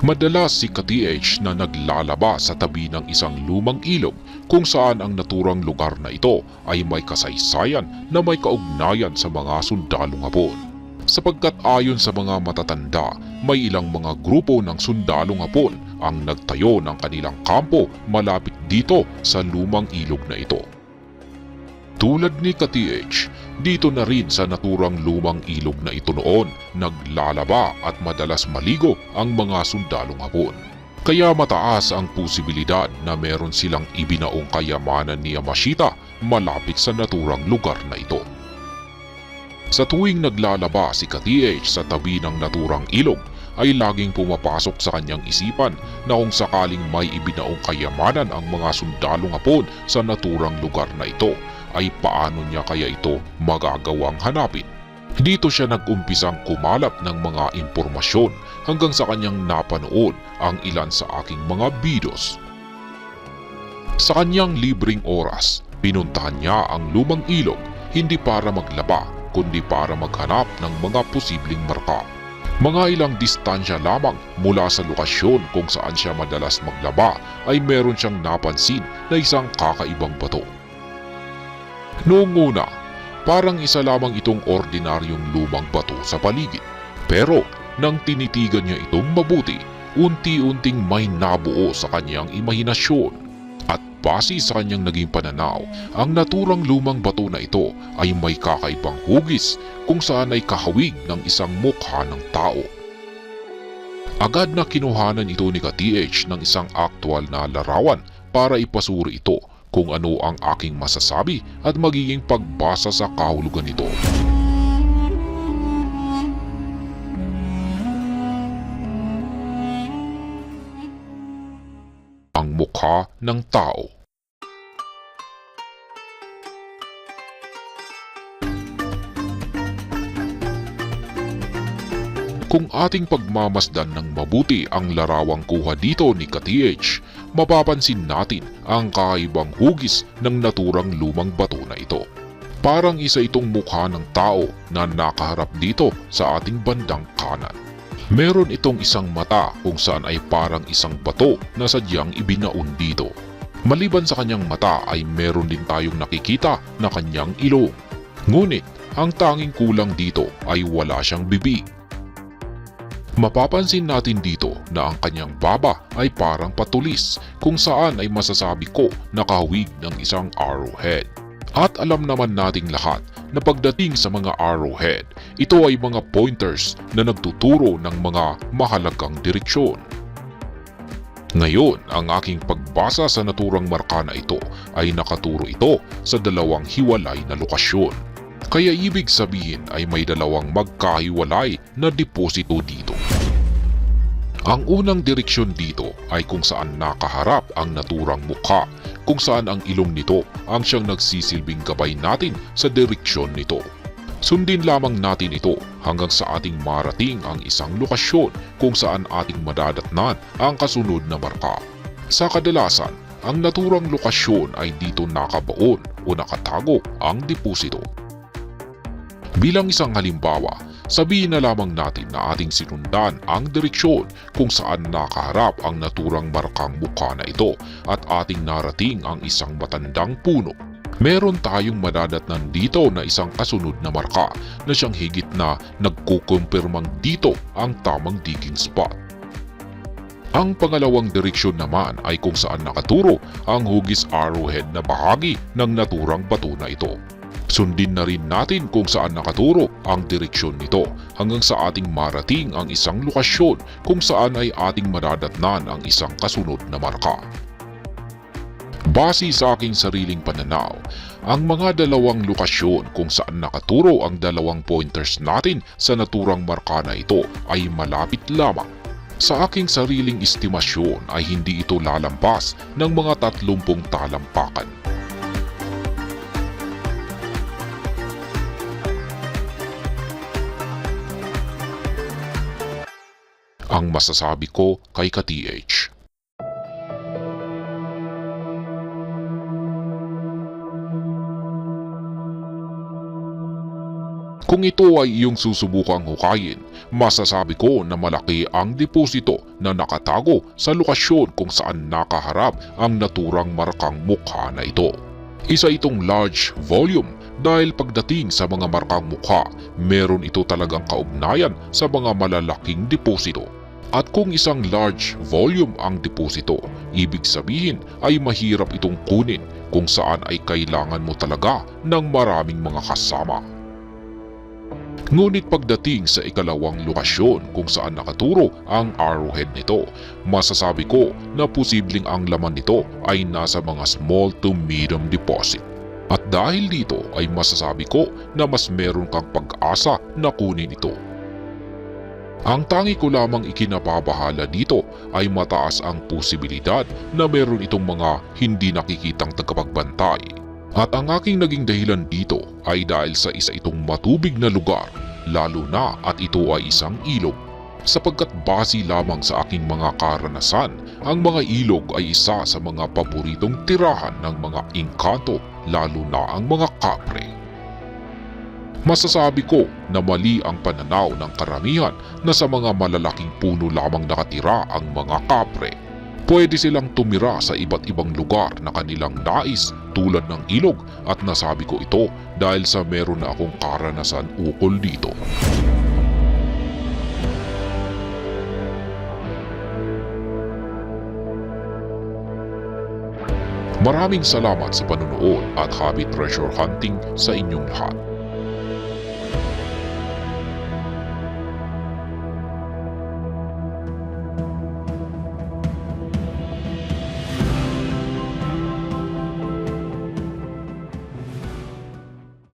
Madalas si ka-TH na naglalaba sa tabi ng isang lumang ilog kung saan ang naturang lugar na ito ay may kasaysayan na may kaugnayan sa mga sundalong hapon. Sapagkat ayon sa mga matatanda, may ilang mga grupo ng sundalong hapon ang nagtayo ng kanilang kampo malapit dito sa lumang ilog na ito. Tulad ni ka-TH, dito na rin sa naturang lumang ilog na ito noon, naglalaba at madalas maligo ang mga sundalong hapon. Kaya mataas ang posibilidad na meron silang ibinaong kayamanan ni Yamashita malapit sa naturang lugar na ito. Sa tuwing naglalaba si ka-TH sa tabi ng naturang ilog, ay laging pumapasok sa kanyang isipan na kung sakaling may ibinaong kayamanan ang mga sundalong hapon sa naturang lugar na ito, ay paano niya kaya ito magagawang hanapin. Dito siya nag-umpisang kumalap ng mga impormasyon hanggang sa kanyang napanood ang ilan sa aking mga videos. Sa kanyang libreng oras, pinuntahan niya ang lumang ilog hindi para maglaba kundi para maghanap ng mga posibleng marka. Mga ilang distansya lamang mula sa lokasyon kung saan siya madalas maglaba ay meron siyang napansin na isang kakaibang bato. Noong una, parang isa lamang itong ordinaryong lumang bato sa paligid. Pero nang tinitigan niya itong mabuti, unti-unting may nabuo sa kanyang imahinasyon. At base sa kanyang naging pananaw, ang naturang lumang bato na ito ay may kakaibang hugis kung saan ay kahawig ng isang mukha ng tao. Agad na kinuhanan ito ni ka-TH ng isang aktwal na larawan para ipasuri ito kung ano ang aking masasabi at magiging pagbasa sa kahulugan nito. Ang mukha ng tao. Kung ating pagmamasdan ng mabuti ang larawang kuha dito ni ka-TH, mapapansin natin ang kakaibang hugis ng naturang lumang bato na ito. Parang isa itong mukha ng tao na nakaharap dito sa ating bandang kanan. Meron itong isang mata kung saan ay parang isang bato na sadyang ibinaon dito. Maliban sa kanyang mata ay meron din tayong nakikita na kanyang ilong. Ngunit ang tanging kulang dito ay wala siyang bibig. Mapapansin natin dito na ang kanyang baba ay parang patulis kung saan ay masasabi ko nakahawig ng isang arrowhead. At alam naman nating lahat na pagdating sa mga arrowhead, ito ay mga pointers na nagtuturo ng mga mahalagang direksyon. Ngayon, ang aking pagbasa sa naturang marka na ito ay nakaturo ito sa dalawang hiwalay na lokasyon. Kaya ibig sabihin ay may dalawang magkahiwalay na deposito dito. Ang unang direksyon dito ay kung saan nakaharap ang naturang mukha, kung saan ang ilong nito ang siyang nagsisilbing gabay natin sa direksyon nito. Sundin lamang natin ito hanggang sa ating marating ang isang lokasyon kung saan ating madadatnan ang kasunod na marka. Sa kadalasan, ang naturang lokasyon ay dito nakabaon o nakatago ang deposito. Bilang isang halimbawa, sabihin na lamang natin na ating sinundan ang direksyon kung saan nakaharap ang naturang markang mukha na ito at ating narating ang isang matandang puno. Meron tayong madadatnan dito na isang kasunod na marka na siyang higit na nagkukumpirmang dito ang tamang digging spot. Ang pangalawang direksyon naman ay kung saan nakaturo ang hugis arrowhead na bahagi ng naturang bato na ito. Sundin na rin natin kung saan nakaturo ang direksyon nito hanggang sa ating marating ang isang lokasyon kung saan ay ating madadatnan ang isang kasunod na marka. Base sa aking sariling pananaw, ang mga dalawang lokasyon kung saan nakaturo ang dalawang pointers natin sa naturang marka na ito ay malapit lamang. Sa aking sariling estimasyon ay hindi ito lalampas ng mga 30 talampakan. Ang masasabi ko kay ka-TH. Kung ito ay iyong susubukang hukayin, masasabi ko na malaki ang deposito na nakatago sa lokasyon kung saan nakaharap ang naturang markang mukha na ito. Isa itong large volume dahil pagdating sa mga markang mukha, meron ito talagang kaugnayan sa mga malalaking deposito. At kung isang large volume ang deposito, ibig sabihin ay mahirap itong kunin kung saan ay kailangan mo talaga ng maraming mga kasama. Ngunit pagdating sa ikalawang lokasyon kung saan nakaturo ang arrowhead nito, masasabi ko na posibleng ang laman nito ay nasa mga small to medium deposit. At dahil dito ay masasabi ko na mas meron kang pag-asa na kunin ito. Ang tangi ko lamang ikinababahala dito ay mataas ang posibilidad na meron itong mga hindi nakikitang tagapagbantay at ang aking naging dahilan dito ay dahil sa isa itong matubig na lugar, lalo na at ito ay isang ilog. Sapagkat base lamang sa aking mga karanasan, ang mga ilog ay isa sa mga paboritong tirahan ng mga engkanto, lalo na ang mga kapre. Masasabi ko na mali ang pananaw ng karamihan na sa mga malalaking puno lamang nakatira ang mga kapre pwede silang tumira sa iba't ibang lugar na kanilang nais tulad ng ilog at nasabi ko ito dahil sa meron na akong karanasan ukol dito. Maraming salamat sa panunood at happy treasure hunting sa inyong lahat.